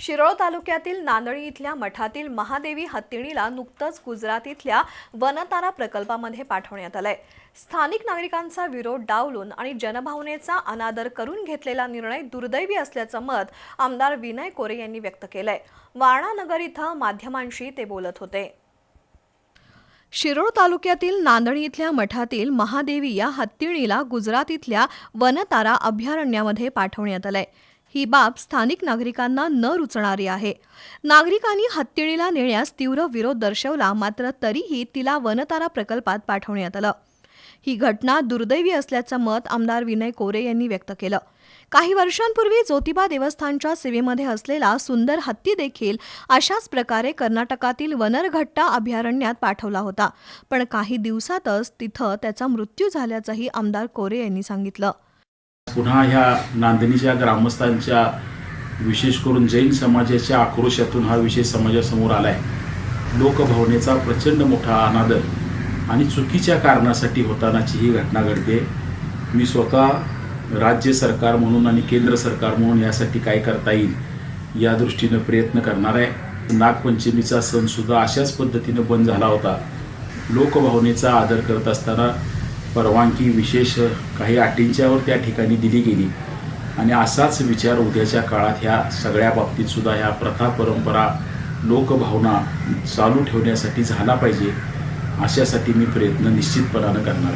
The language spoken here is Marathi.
शिरोळ तालुक्यातील नांदळी इथल्या मठातील महादेवी हत्तीणीला नुकतंच गुजरात इथल्या वनतारा प्रकल्पामध्ये पाठवण्यात आलंय. स्थानिक नागरिकांचा विरोध डावलून आणि जनभावनेचा अनादर करून घेतलेला निर्णय दुर्दैवी असल्याचं मत आमदार विनय कोरे यांनी व्यक्त केलंय. वारणानगर इथं माध्यमांशी ते बोलत होते. शिरोळ तालुक्यातील नांदणी इथल्या मठातील महादेवी या हत्तीणीला गुजरात इथल्या वनतारा अभयारण्यामध्ये पाठवण्यात आलंय. ही बाब स्थानिक नागरिकांना न रुचणारी आहे. नागरिकांनी हत्तीणीला नेण्यास तीव्र विरोध दर्शवला मात्र तरीही तिला वनतारा प्रकल्पात पाठवण्यात आलं. ही घटना दुर्दैवी असल्याचं मत आमदार विनय कोरे यांनी व्यक्त केलं. काही वर्षांपूर्वी ज्योतिबा देवस्थानच्या सेवेमध्ये असलेला सुंदर हत्ती देखील अशाच प्रकारे कर्नाटकातील वनरघट्टा अभयारण्यात पाठवला होता. पण काही दिवसातच तिथं त्याचा मृत्यू झाल्याचंही आमदार कोरे यांनी सांगितलं. पुन्हा ह्या नांदणीच्या ग्रामस्थांच्या विशेष करून जैन समाजाच्या आक्रोशातून हा विषय समाजासमोर आला आहे लोकभावनेचा प्रचंड मोठा अनादर आणि चुकीच्या कारणासाठी होतानाची ही घटना घडते. मी स्वतः राज्य सरकार म्हणून आणि केंद्र सरकार म्हणून यासाठी काय करता येईल या दृष्टीनं प्रयत्न करणार आहे. नागपंचमीचा सणसुद्धा अशाच पद्धतीनं बंद झाला होता. लोकभावनेचा आदर करत असताना परवानगी विशेष काही अटींच्यावर त्या ठिकाणी दिली गेली. आणि असाच विचार उद्याच्या काळात ह्या सगळ्या बाबतीतसुद्धा ह्या प्रथा परंपरा लोकभावना चालू ठेवण्यासाठी झाला पाहिजे. अशासाठी मी प्रयत्न निश्चितपणानं करणार आहे.